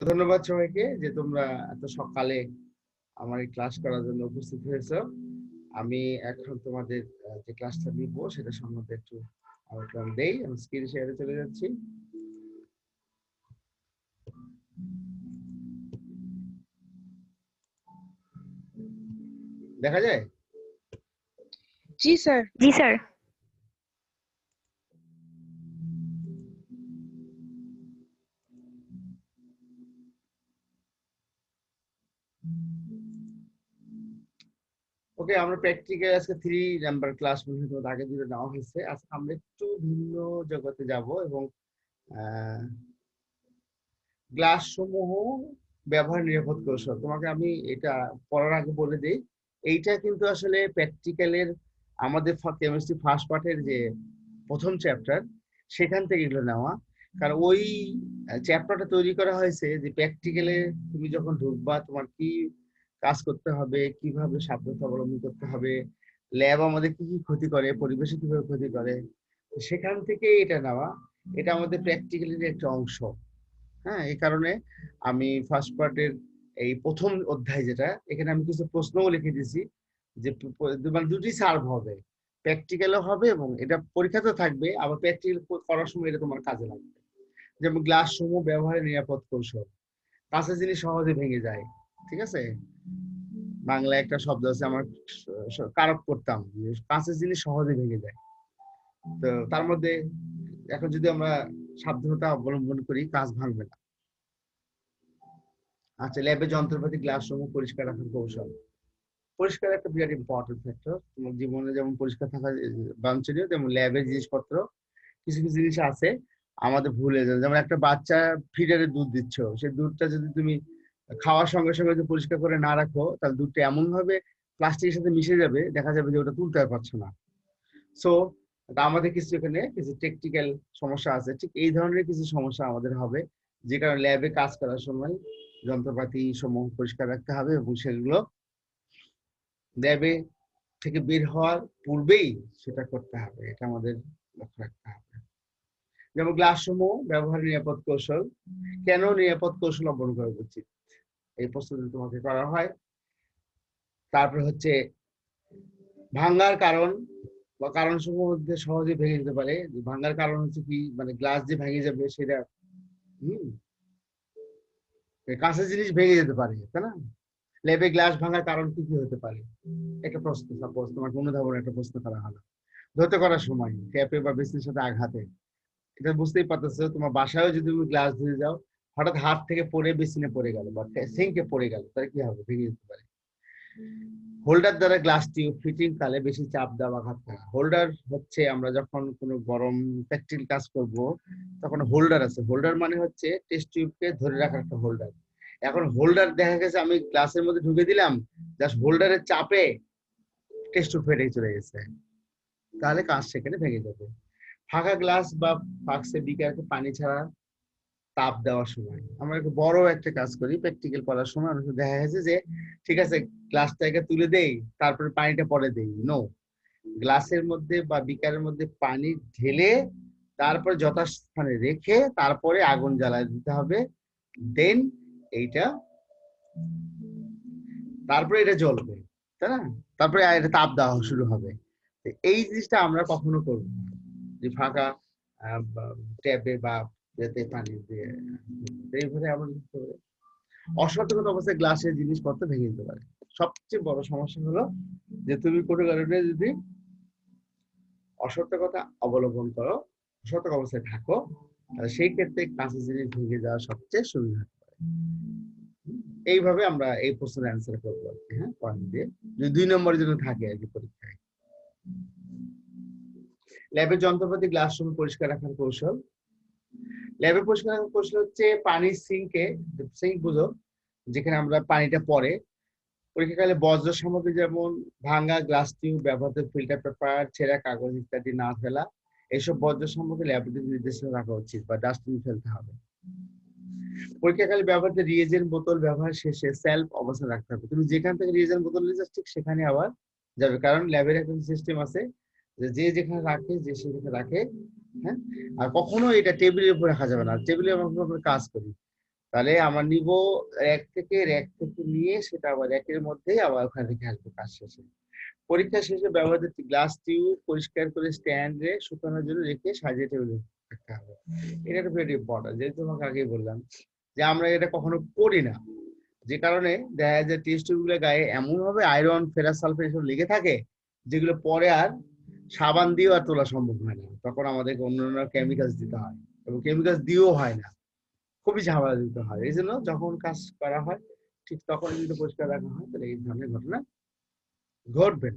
ধন্যবাদ সবাইকে যে তোমরা এত সকালে আমার এই ক্লাস করার জন্য উপস্থিত হয়েছ। আমি এখন তোমাদের যে ক্লাসটা নিব সেটা সম্বন্ধে একটু আলোচনা দেই। আমি স্ক্রিন শেয়ারে চলে যাচ্ছি। দেখা যায়? জি স্যার জি স্যার ওকে আমরা প্র্যাকটিক্যাল আজকে থ্রি নাম্বার ক্লাস মনে হয় আগে দুটো নেওয়া হয়েছে। আজকে আমরা একটু ভিন্ন জগতে যাব এবং গ্লাস সমূহ ব্যবহার নিরাপদ কৌশল তোমাকে আমি এটা পড়ার আগে বলে দিই, এইটা কিন্তু আসলে প্র্যাকটিক্যালের আমাদের কেমিস্ট্রি ফার্স্ট পার্টের যে প্রথম চ্যাপ্টার সেখান থেকে এগুলো নেওয়া। কারণ ওই চ্যাপ্টারটা তৈরি করা হয়েছে যে প্র্যাকটিক্যালে তুমি যখন ঢুকবা, তোমার কি কাজ করতে হবে, কীভাবে সাবধানতা অবলম্বন করতে হবে, ল্যাব আমাদের কি কি ক্ষতি করে, পরিবেশে কীভাবে ক্ষতি করে সেখান থেকে এটা নেওয়া। এটা আমাদের প্র্যাকটিক্যালের একটা অংশ। হ্যাঁ এই কারণে আমি ফার্স্ট পার্টের এই প্রথম অধ্যায় যেটা, এখানে আমি কিছু প্রশ্নও লিখে দিয়েছি যে মানে দুটি সার্ভ হবে। প্র্যাকটিক্যালও হবে এবং এটা পরীক্ষাতে থাকবে, আবার প্র্যাকটিক্যাল করার সময় এটা তোমার কাজে লাগবে। যেমন গ্লাস সমূহ ব্যবহারের নিরাপদ কৌশল। কাঁচা জিনিস সহজে ভেঙে যায়। ঠিক আছে? বাংলায় একটা শব্দ আছে আমার, কারক করতাম কাঁচের জিনিস সহজে ভেঙে যায়। তো তার মধ্যে এখন যদি আমরা সাবধানতা অবলম্বন করি, কাজ ভাঙবে না। আচ্ছা ল্যাবে যন্ত্রপাতি গ্লাস সমূহ পরিষ্কার রাখার কৌশল। পরিষ্কার একটা বিরাট ইম্পর্টেন্ট ফ্যাক্টর তোমার জীবনে যেমন পরিষ্কার থাকা বাঞ্ছনীয়, তেমন ল্যাবের জিনিসপত্র, কিছু কিছু জিনিস আছে আমাদের ভুলে যায় যেমন একটা বাচ্চা ফিডারে দুধ দিচ্ছ, সেই দুধটা যদি তুমি খাওয়ার সঙ্গে সঙ্গে যদি পরিষ্কার করে না রাখো, তাহলে দুধটা এমন ভাবে প্লাস্টিকের সাথে মিশে যাবে, দেখা যাবে যে ওটা তুলতে পারছ না। সো আমাদের কিছু এখানে কিছু টেকনিক্যাল সমস্যা আছে। ঠিক এই ধরনের কিছু সমস্যা আমাদের হবে, যে কারণে ল্যাবে কাজ করার সময় যন্ত্রপাতি সমূহ পরিষ্কার রাখতে হবে এবং সেগুলো ল্যাবে থেকে বের হওয়ার পূর্বেই সেটা করতে হবে। এটা আমাদের লক্ষ্য রাখতে হবে। যেমন গ্লাস সমূহ ব্যবহার নিরাপদ কৌশল। কেন নিরাপদ কৌশল অবলম্বন করা উচিত? এই প্রশ্নটা তোমাকে করা হয়। তারপর হচ্ছে ভাঙ্গার কারণ বা কারণ সমূহ মধ্যে সহজে ভেঙে যেতে পারে। ভাঙ্গার কারণ হচ্ছে কি? মানে গ্লাস যে ভেঙে যাবে সেটা, হম? কাঁচের জিনিস ভেঙে যেতে পারে, তাই না? ল্যাবে গ্লাস ভাঙার কারণ কি কি হতে পারে? একটা প্রশ্ন সাপোজ তোমার অনুধাবন একটা প্রশ্ন করা হলো। ধরতে করার সময় ট্যাপে বা বেসিনের সাথে আঘাতে। এটা বুঝতেই পারতেছো, তোমার বাসায়ও যদি তুমি গ্লাস ধুয়ে যাও হঠাৎ হাত থেকে পড়ে বেসিনে পড়ে গেল বা সিঙ্কে পড়ে গেল, তাহলে কি হবে? ভেঙে যেতে পারে। হোল্ডার দ্বারা গ্লাস টিউব ফিটিং কালে বেশি চাপ দেওয়া আঘাত করা হোল্ডার হচ্ছে আমরা যখন কোনো গরম প্র্যাকটিক্যাল কাজ করব, তখন হোল্ডার আছে। হোল্ডার মানে হচ্ছে টেস্ট টিউবকে ধরে রাখার একটা হোল্ডার। এখন হোল্ডার দেখা গেছে, আমি গ্লাসের মধ্যে ঢুকে দিলাম জাস্ট হোল্ডারের চাপে টেস্ট টিউব ফেটে চলে গেছে। তাহলে কাজ সেখানে ভেঙে যাবে। ফাঁকা গ্লাস বা ফাক্সে বিকারকে পানি ছাড়া তাপ দেওয়ার সময়। আমরা একটু বড় একটা কাজ করি প্র্যাকটিক্যাল করার সময় সময় দেখা গেছে যে, ঠিক আছে গ্লাসটাকে তুলে দেই, তারপরে পানিটা পরে দেই। নো গ্লাসের মধ্যে বা বিকারের মধ্যে পানি ঢেলে তারপরে যথাস্থানে রেখে তারপরে আগুন জ্বালায় দিতে হবে। দেন এইটা, তারপরে এটা জ্বলবে, তাই না? তারপরে এটা তাপ দেওয়া শুরু হবে। এই জিনিসটা আমরা কখনো করব যে ফাঁকা ট্যাবে বা যাতে পানি দিয়ে এইভাবে করতে পারি। অসতর্কত অবস্থায় গ্লাসের জিনিসপত্র ভেঙে যেতে পারে। সবচেয়ে বড় সমস্যা হলো যে তুমি কোনো কারণে যদি অসতর্কতা অবলম্বন করো অসতর্ক অবস্থায় থাকো তাহলে সেই ক্ষেত্রে কাঁচের জিনিস ভেঙে যাওয়া সবচেয়ে সুবিধা এইভাবে আমরা এই প্রশ্নের অ্যান্সার করব আর কি, হ্যাঁ পয়েন্ট দিয়ে। যদি দুই নম্বরের জন্য থাকে আর কি পরীক্ষায়। ল্যাবের যন্ত্রপাতি গ্লাস সমূহ পরিষ্কার রাখার কৌশল। ল্যাবে পরিষ্কার প্রশ্ন হচ্ছে পানির সিঙ্কে সিঙ্ক বুঝো, যেখানে আমরা পানিটা পড়ে পরীক্ষাকালে বজ্র সামগ্রী যেমন ভাঙা গ্লাস টিউব ব্যবহৃত ফিল্টার পেপার ছেঁড়া কাগজ ইত্যাদি না ফেলা এইসব বজ্র সামগ্রী ল্যাবরেটরি নির্দেশনা রাখা উচিত বা ডাস্টবিন ফেলতে হবে। পরীক্ষাকালে ব্যবহৃত রিয়েজেন্ট বোতল ব্যবহার শেষে সেলফ অবস্থান রাখতে হবে। তুমি যেখান থেকে রিয়েজেন্ট বোতল নিয়ে ঠিক সেখানে আবার যাবে। কারণ ল্যাবের একটা সিস্টেম আছে যে যেখানে রাখে, যে সেখানে রাখে হ্যাঁ? আর কখনো এটা টেবিলের উপর রাখা যাবে না টেবিলের উপর আমরা কাজ করি তাহলে আমরা নিব র্যাক থেকে র্যাক থেকে নিয়ে সেটা আবার র্যাকের মধ্যেই আবার ওখান থেকে আসব কাজ শেষে। পরীক্ষা শেষে ব্যবহৃত গ্লাস টিউব পরিষ্কার করে স্ট্যান্ডে শুকানোর জন্য রেখে সাজিয়ে টেবিলে রাখতে হবে। এটা একটা ভেরি ইম্পর্টেন্ট যেহেতু তোমাকে আগেই বললাম যে আমরা এটা কখনো করি না। যে কারণে দেখা যায় টেস্ট টিউবগুলো গায়ে এমন ভাবে আয়রন ফেরাস সালফেট এসব লেগে থাকে যেগুলো পরে আর সাবান দিয়েও আর তোলা সম্ভব হয় না। তখন আমাদেরকে অন্য অন্য কেমিক্যালস দিতে হয় এবং কেমিক্যালস দিয়েও হয় না। খুবই ঝামেলা দিতে হয়। এই জন্য যখন কাজ করা হয়, ঠিক তখন যদি পরিষ্কার রাখা হয়, তাহলে এই ধরনের ঘটনা ঘটবে।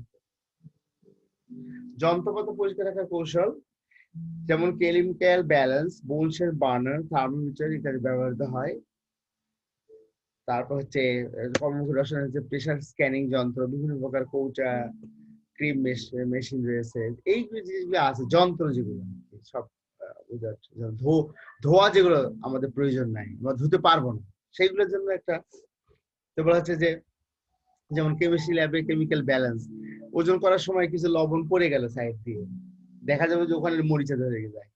যন্ত্রপাতি পরিষ্কার রাখার কৌশল, যেমন কেমিক্যাল ব্যালেন্স বোলসের বার্নার থার্মোমিটার ইত্যাদি ব্যবহৃত হয়। তারপর হচ্ছে কর্মসূচি হচ্ছে প্রেশার স্ক্যানিং যন্ত্র, বিভিন্ন প্রকার কৌচা ক্রিম মেশিন রয়েছে, এই জিনিসগুলো আছে, যন্ত্র যেগুলো সব ধোয়া যেগুলো আমাদের প্রয়োজন নাই, আমরা ধুতে পারব না সেইগুলোর জন্য একটা তো বলা হচ্ছে যে, যেমন কেমিস্ট্রি ল্যাবে কেমিক্যাল ব্যালেন্স ওজন করার সময় কিছু লবণ পড়ে গেল সাইড দিয়ে, দেখা যাবে যে ওখানে মরিচা ধরে যায়,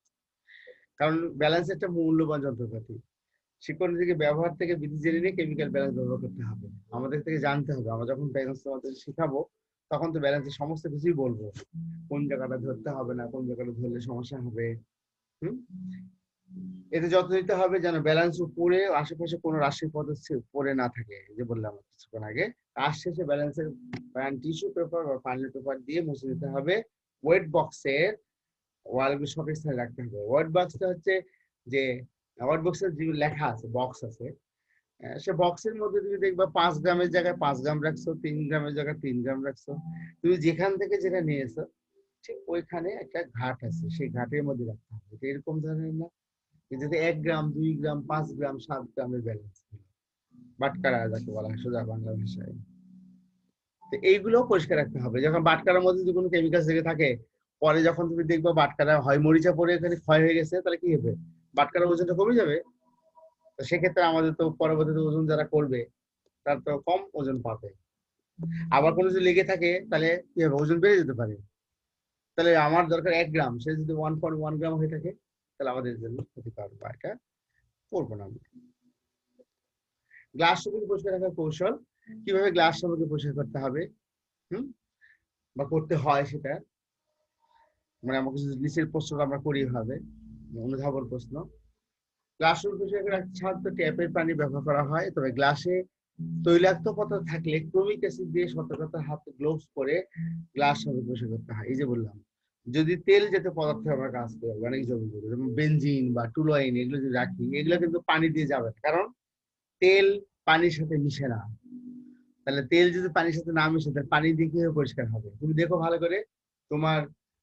কারণ ব্যালেন্স একটা মূল্যবান যন্ত্রপাতি শিক্ষণ থেকে ব্যবহার থেকে বিধি জেনে নিয়ে কেমিক্যাল ব্যালেন্স ব্যবহার করতে হবে, আমাদের থেকে জানতে হবে, আমরা যখন ব্যালেন্স তোমাদের শেখাবো তখন তো ব্যালেন্সের সমস্ত কিছুই বলব। কোন জায়গাটা ধরতে হবে না, কোন জায়গাটা ধরলে সমস্যা হবে এতে যত্ন নিতে হবে যেন ব্যালেন্স উপরে, আশেপাশে কোনো রাশির পদ্ধতি পড়ে না থাকে। যে বললাম কিছুক্ষণ আগে, কাজ শেষে ব্যালেন্সের টিস্যু পেপার বা পানি পেপার দিয়ে মুছে দিতে হবে। ওয়েট বক্সের ওয়ালগুলো সঠিক স্থানে রাখতে হবে। ওয়েট বক্সটা হচ্ছে যে ওয়েট বক্সের যে লেখা আছে বক্স আছে সে বক্সের মধ্যে তুমি দেখবা পাঁচ গ্রামের জায়গায় পাঁচ গ্রাম রাখছো, তিন গ্রামের জায়গায় তিন গ্রাম রাখছো। তুমি যেখান থেকে যেটা নিয়েছো, ঠিক ওইখানে একটা ঘাট আছে, সেই ঘাটের মধ্যে রাখতে হবে। এরকম ধরনের না যদি এক গ্রাম, দুই গ্রাম, পাঁচ গ্রাম, সাত গ্রামের ব্যালেন্স বাটকারা যাকে বলা হয়, সোজা বাংলা ভাষায়। তো এইগুলো পরিষ্কার রাখতে হবে। যখন বাটকারার মধ্যে যদি কোনো কেমিক্যাল লেগে থাকে, পরে যখন তুমি দেখবে বাটকারা হয় মরিচা পরে এখানে ক্ষয় হয়ে গেছে, তাহলে কি হবে? বাটকারা ওজনটা কমে যাবে। তো সেক্ষেত্রে আমাদের তো পরবর্তীতে ওজন যারা করবে, তার তো কম ওজন পাবে। আবার কোনো যদি লেগে থাকে, তাহলে কি হবে? ওজন বেড়ে যেতে পারে। তাহলে আমার দরকার এক গ্রাম, সে যদি ওয়ান পয়েন্ট ওয়ান গ্রাম হয়ে থাকে, তাহলে আমাদের জন্য ক্ষতিকর বা এটা করব না আমরা। গ্লাস সামগ্রী পরিষ্কার রাখার কৌশল, কীভাবে গ্লাস সামগ্রী পরিষ্কার করতে হবে, হুম? বা করতে হয় সেটা। মানে আমাকে নিচের প্রশ্নটা আমরা করি হবে অনুধাবন প্রশ্ন। গ্লাস পরিষ্কার রাখতে সাধারণত ট্যাপের পানি ব্যবহার করা হয়, তবে গ্লাসে তৈলাক্ত পদার্থ থাকলে ক্রমিক অ্যাসিড দিয়ে সতর্কতার হাতে, গ্লোভস পরে গ্লাস পরিষ্কার করতে হয়। এই যে বললাম, যদি তেল জাতীয় পদার্থে আমরা কাজ করি অনেক জমি করি যেমন বেনজিন বা টুলোইন এগুলো যদি রাখি, এগুলো কিন্তু পানি দিয়ে যাবে। কারণ তেল পানির সাথে মিশে না। তাহলে তেল যদি পানির সাথে না মিশে, তাহলে পানি দিয়ে কীভাবে পরিষ্কার হবে? তুমি দেখো ভালো করে তোমার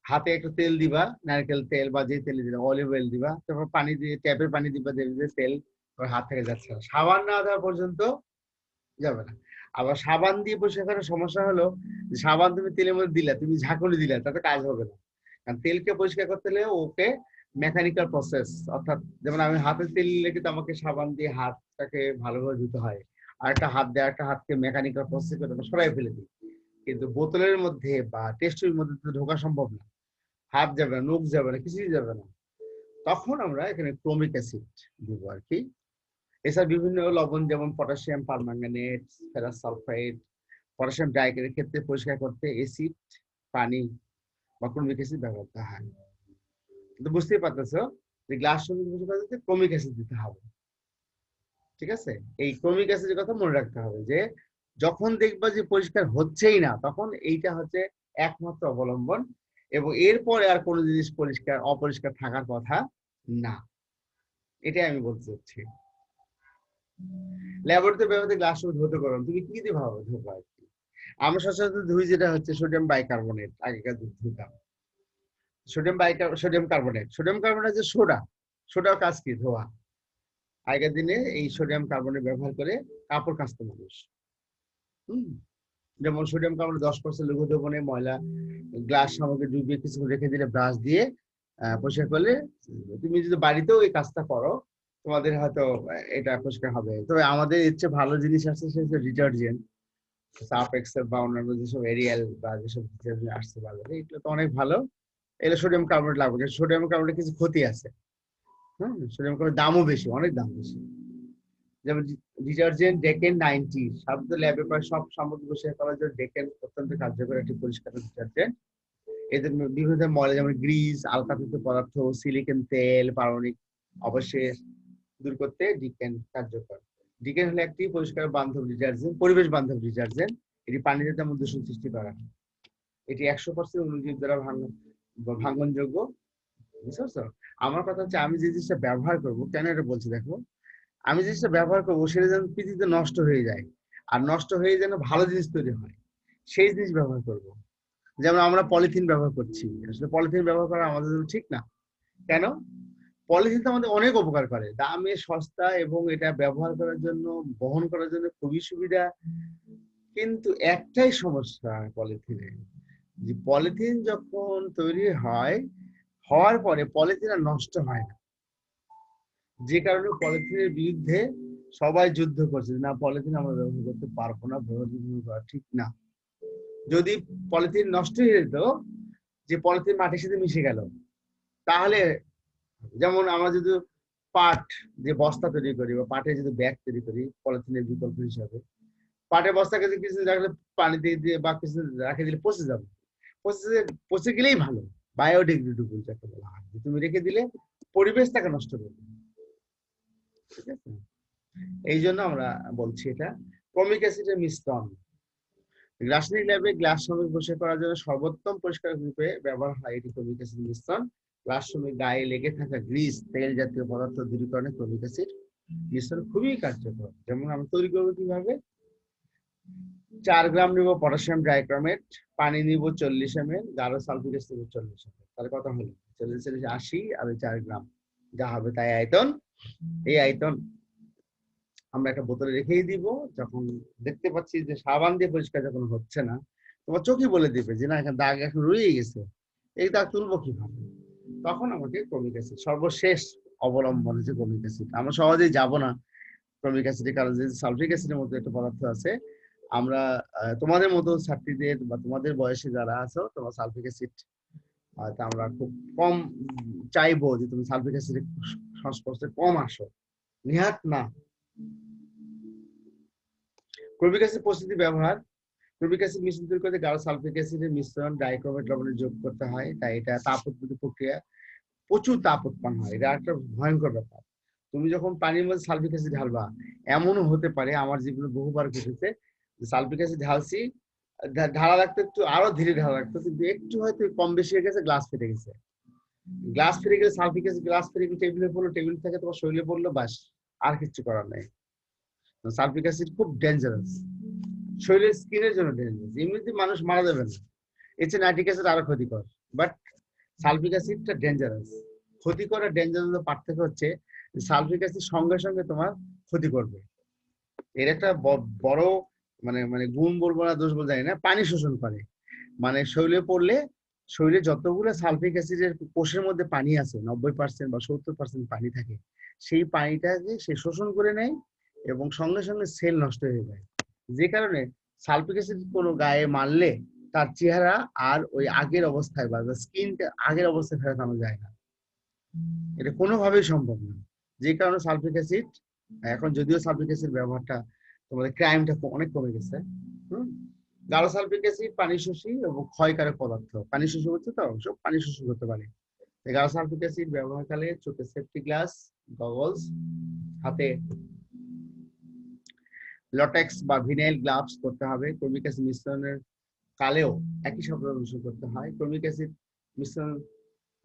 হাতে একটু তেল দিবা, নারকেল তেল বা যে তেল দিবা অলিভ অয়েল দিবা, তারপর পানি দিয়ে, ট্যাপের পানি দিবা, যে তেল তোমার হাত থেকে যাচ্ছে। না সাবান না দেওয়া পর্যন্ত যাবে না। আবার সাবান দিয়ে পরিষ্কার করার সমস্যা হলো সাবান তুমি তেলের মধ্যে দিলা, তুমি ঝাঁকুনি দিলা, তাতে কাজ হবে না। কারণ তেলকে পরিষ্কার করতে হলে ওকে মেকানিক্যাল প্রসেস অর্থাৎ যেমন আমি হাতে তেল নিলে কিন্তু আমাকে সাবান দিয়ে হাতটাকে ভালোভাবে ধুতে হয়। আর একটা হাত দিয়ে, একটা হাতকে মেকানিক্যাল প্রসেস করে সরাই ফেলে দিই। কিন্তু বোতলের মধ্যে বা টেস্টের মধ্যে তো ঢোকা সম্ভব না। হাত যাবে না, নখ যাবে না, কিছুই যাবে না। তখন আমরা এখানে ক্রোমিক অ্যাসিড দিব আর কি। এছাড়া বিভিন্ন লবণ যেমন potassium, permanganate, ferrous sulphide, potassium ডাইকের ক্ষেত্রে পরিষ্কার করতে অ্যাসিড, পানি বা ক্রোমিক অ্যাসিড ব্যবহার করতে হয়। কিন্তু বুঝতেই পারতেছো যে গ্লাস করতে ক্রোমিক অ্যাসিড দিতে হবে। ঠিক আছে? এই ক্রোমিক অ্যাসিডের কথা মনে রাখতে হবে যে, যখন দেখবা যে পরিষ্কার হচ্ছেই না, তখন এইটা হচ্ছে একমাত্র অবলম্বন এবং এরপরে আর কোনো জিনিস পরিষ্কার, অপরিষ্কার থাকার কথা না। এটাই আমি বলতে চাচ্ছি। ল্যাবরেটরি ব্যবহৃত গ্লাস ধুতে করুন। তুমি কি দিয়ে ভাবো? ধোবো আর কি? আমরা সচরাচর ধুই যেটা হচ্ছে সোডিয়াম বাইকার্বনেট আগেকার দুধ ধুতাম। সোডিয়াম বাইকার সোডিয়াম কার্বনেট সোডিয়াম কার্বনেট যে সোডা। সোডার কাজ কি? ধোয়া। আগের দিনে এই সোডিয়াম কার্বনেট ব্যবহার করে কাপড় কাচতো মানুষ। হুম। যেমন সোডিয়াম কার্বনেট দশ পার্সেন্ট লঘু দ্রবণে ময়লা গ্লাস সামগ্রী ডুবিয়ে কিছু রেখে দিলে ব্রাশ দিয়ে পরিষ্কার করলে তুমি যদি বাড়িতেও এই কাজটা করো, তোমাদের হয়তো এটা পরিষ্কার হবে। তবে আমাদের চেয়ে ভালো জিনিস আছে সেটা ডিটারজেন্ট সার্ফ এক্সেল বা অন্যান্য যেসব এরিয়াল বা যেসব ডিটারজেন্ট আসছে বাজারে, এগুলো তো অনেক ভালো। এগুলো সোডিয়াম কার্বনেট লাগবে সোডিয়াম কার্বনেট কিছু ক্ষতি আছে হ্যাঁ সোডিয়াম কার্বনেট দামও বেশি, অনেক দাম বেশি। যেমন ডিটারজেন্ট ডেকেন নাইনটি, শব্দ ল্যাবে প্রায় সব সামগ্রী পরিষ্কার করার জন্য ডেকেন অত্যন্ত কার্যকর একটি পরিষ্কার ডিটারজেন্ট এদের বিভিন্ন ময়লা যেমন গ্রিস আলকাতৃত পদার্থ, সিলিকন তেল, পারমাণবিক অবশেষ দূর করতে ডিকেন কার্যকর। ডিকেন হলো একটি পরিষ্কার বান্ধব ডিটারজেন্ট পরিবেশ বান্ধব ডিটারজেন্ট এটি পানিতে তেমন দূষণ সৃষ্টি করে। এটি একশো পার্সেন্ট অনুজীব দ্বারা ভাঙন ভাঙনযোগ্য। বুঝতে পারছ? আমার কথা হচ্ছে আমি যে জিনিসটা ব্যবহার করব, কেন এটা বলছি দেখো? আমি জিনিসটা ব্যবহার করব, সেটা যেন পৃথিবীতে নষ্ট হয়ে যায়। আর নষ্ট হয়ে যেন ভালো জিনিস তৈরি হয়, সেই জিনিস ব্যবহার করব। যেমন আমরা পলিথিন ব্যবহার করছি। আসলে পলিথিন ব্যবহার করা আমাদের জন্য ঠিক না। কেন? পলিথিন তো আমাদের অনেক উপকার করে। দামে সস্তা এবং এটা ব্যবহার করার জন্য, বহন করার জন্য খুবই সুবিধা। কিন্তু একটাই সমস্যা পলিথিনে, যে পলিথিন যখন তৈরি হয়, হওয়ার পরে পলিথিন আর নষ্ট হয় না। যে কারণে পলিথিনের বিরুদ্ধে সবাই যুদ্ধ করছে। না, পলিথিন আমরা ব্যবহার করতে পারব না ঠিক না। যদি পলিথিন নষ্ট হয়ে যেত, যে পলিথিন মাটির সাথে মিশে গেল, তাহলে যেমন আমরা যদি পাট যে বস্তা তৈরি করি বা পাটের যদি ব্যাগ তৈরি করি, পলিথিনের বিকল্প হিসাবে, পাটের বস্তাকে যদি কিছু রাখলে পানি দিয়ে দিয়ে বা কিছু রাখে দিলে পচে যাবে। পচে পচে গেলেই ভালো। বায়োডিগ্রেডেবল যাকে বলা হয়। তুমি রেখে দিলে পরিবেশ তাকে নষ্ট করবে এই জন্য আমরা বলছি এটা। ক্রমিক অ্যাসিডের মিশ্রণ। রাসায়নিক ল্যাবে গ্লাস শ্রমিক বসে করার জন্য সর্বোত্তম পরিষ্কার রূপে ব্যবহার হয় এটি ক্রমিক অ্যাসিড মিশ্রণ। গ্লাস শ্রমিক গায়ে লেগে থাকা গ্রিস তেল জাতীয় পদার্থ দূরীকরণে ক্রমিক অ্যাসিড মিশ্রণ খুবই কার্যকর। যেমন আমরা তৈরি করব কীভাবে? চার গ্রাম নিব পটাশিয়াম ডাইক্রোমেট পানি নিব চল্লিশ এম এল গাঢ় সালফিক অ্যাসিড চল্লিশ এম এল তার কথা হলো? চল্লিশ চল্লিশ, আশি, আর চার গ্রাম। যা হবে তাই আয়তন এই আয়তন আমরা একটা বোতলে রেখেই দিব, যখন দেখতে পাচ্ছি যে সাবান দিয়ে পরিষ্কার যখন হচ্ছে না, তোমার চোখে বলে দিবে যে, না, এখানে দাগ এখন রয়ে গেছে। এই দাগ তুলবো কীভাবে? তখন আমাকে ক্রমিক অ্যাসিড সর্বশেষ অবলম্বন হচ্ছে ক্রমিক অ্যাসিড আমরা সহজেই যাব না। ক্রমিক অ্যাসিডের কারণে যে সালফিক অ্যাসিডের মতো একটা পদার্থ আছে, আমরা তোমাদের মতো ছাত্রীদের বা তোমাদের বয়সে যারা আছো, তোমার সালফিক অ্যাসিড আমরা খুব কম চাইব যে তুমি সালফিক অ্যাসিডের সংস্পর্শে কম আসো। নিহাত না। অ্যাসিড প্রস্তুতি ব্যবহার। অ্যাসিড মিশ্রণ তৈরি করতে গাঢ় সালফিক অ্যাসিডের মিশ্রণ, ডাইক্রোমেট যোগ করতে হয়, তাই এটা তাপ উৎপত্তি প্রক্রিয়া। প্রচুর তাপ উৎপন্ন হয়, এটা একটা ভয়ঙ্কর ব্যাপার। তুমি যখন পানির মধ্যে সালফিক অ্যাসিড ঢালবা, এমনও হতে পারে আমার জীবনে বহুবার ঘটেছে সালফিক অ্যাসিড ঢালছি ঢালা রাখতে একটু আরও ধীরে ঢালা রাখতো কিন্তু একটু হয়তো কম বেশি হয়ে গেছে, গ্লাস ফেটে গেছে। গ্লাস ফেটে গেলে সালফিক গ্লাস ফেটে গেলে টেবিলে পড়ল টেবিল থেকে তোমার শরীরে পড়ল বাস আর কিছু করার নাই। সালফিক অ্যাসিড খুব ডেঞ্জারাস শরীরের স্কিনের জন্য ডেঞ্জারাস এমনিতে মানুষ মারা যাবে না। চেয়ে নাইট্রিক অ্যাসিড আরও ক্ষতিকর। বাট সালফিক অ্যাসিডটা ডেঞ্জারাস ক্ষতিকর আর ডেঞ্জারাস পার্থক্য হচ্ছে সালফিক অ্যাসিড সঙ্গে সঙ্গে তোমার ক্ষতি করবে। এর একটা বড় মানে মানে গুণ বলব না, দোষ বলব জানি না। পানি শোষণ করে। মানে শরীরে পড়লে শরীরে যতগুলো সালফিক অ্যাসিডের কোষের মধ্যে পানি আছে, নব্বই পার্সেন্ট বা সত্তর পার্সেন্ট পানি থাকে, সেই পানিটাকে সে শোষণ করে নেয় এবং সঙ্গে সঙ্গে সেল নষ্ট হয়ে যায়। যে কারণে সালফিক অ্যাসিড কোনো গায়ে মারলে তার চেহারা আর ওই আগের অবস্থায় বা স্কিনটা আগের অবস্থায় ফেরত আনা যায় না। এটা কোনোভাবেই সম্ভব না। যে কারণে সালফিক অ্যাসিড, এখন যদিও সালফিক অ্যাসিড ব্যবহারটা তোমাদের ক্রাইমটা অনেক কমে গেছে, হুম? গাঢ় সালফিক অ্যাসিড, পানি শোষী এবং ক্ষয়কারক পদার্থ। পানি শোষী হচ্ছে তো অংশ, পানি শোষণ করতে পারে। গাঢ় সালফিক অ্যাসিড ব্যবহারকালে চোখে সেফটি গ্লাস, গগলস, হাতে লটেক্স বা ভিনাইল গ্লাভস করতে হবে। ক্রমিক অ্যাসিড মিশ্রণের কালেও একই শব্দ অনুসরণ করতে হয়। ক্রমিক অ্যাসিড মিশ্রণ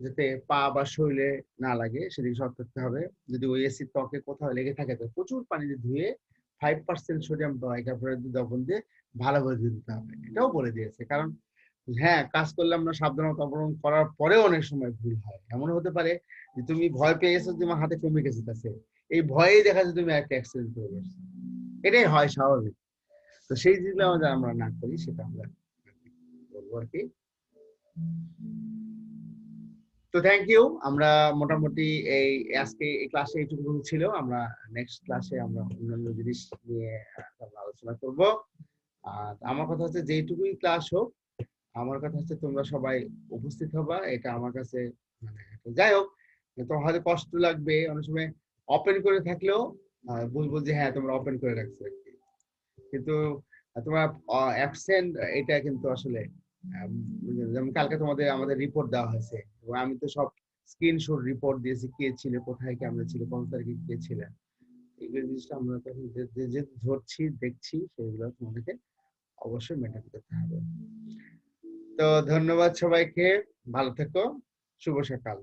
যাতে পা বা শরীরে না লাগে, সেদিকে সতর্ক থাকতে হবে। যদি ওই অ্যাসিড ত্বকে কোথাও লেগে থাকে তো প্রচুর পানি দিয়ে ধুয়ে ফাইভ পার্সেন্ট সোডিয়াম বাইকার্বনেট দ্রবণ দিয়ে ভালো করে দিতে হবে। এটাও বলে দিয়েছে। কারণ হ্যাঁ কাজ করলে আমরা সাবধানতা অবলম্বন করার পরেও অনেক সময় ভুল হয়। এমন হতে পারে যে তুমি ভয় পেয়ে গেছো তোমার হাতে কমে গেছে আছে এই ভয়েই দেখা যায় তুমি একটা অ্যাক্সিডেন্ট করে গেছো। এটাই হয় স্বাভাবিক। তো সেই জিনিসগুলো আমরা আমরা না করি, সেটা আমরা বলব আর কি। তো থ্যাংক ইউ আমরা মোটামুটি এই, আজকে এই ক্লাসে এইটুকু ছিল। আমরা নেক্সট ক্লাসে আমরা অন্যান্য জিনিস নিয়ে আলোচনা করব। আর আমার কথা হচ্ছে যেইটুকুই ক্লাস হোক, আমার কথা হচ্ছে তোমরা সবাই উপস্থিত হবা, এটা আমার কাছে মানে যাই হোক তোমার হয়তো কষ্ট লাগবে, অনেক সময় ওপেন করে থাকলেও বুঝব যে হ্যাঁ তোমরা ওপেন করে রাখছো কিন্তু তোমার অ্যাবসেন্ট এটা কিন্তু আসলে যেমন কালকে তোমাদের আমাদের রিপোর্ট দেওয়া হয়েছে আমি তো সব স্ক্রিনশট রিপোর্ট দিয়েছি কে ছিল, কোথায়, কেমন ছিল, কোন তারিখে কে ছিলেন এইগুলো জিনিসটা আমরা তখন যে ধরছি, দেখছি, সেগুলো তোমাদেরকে অবশ্যই মেনটেন করতে হবে। তো ধন্যবাদ সবাইকে। ভালো থেকো। শুভ সকাল।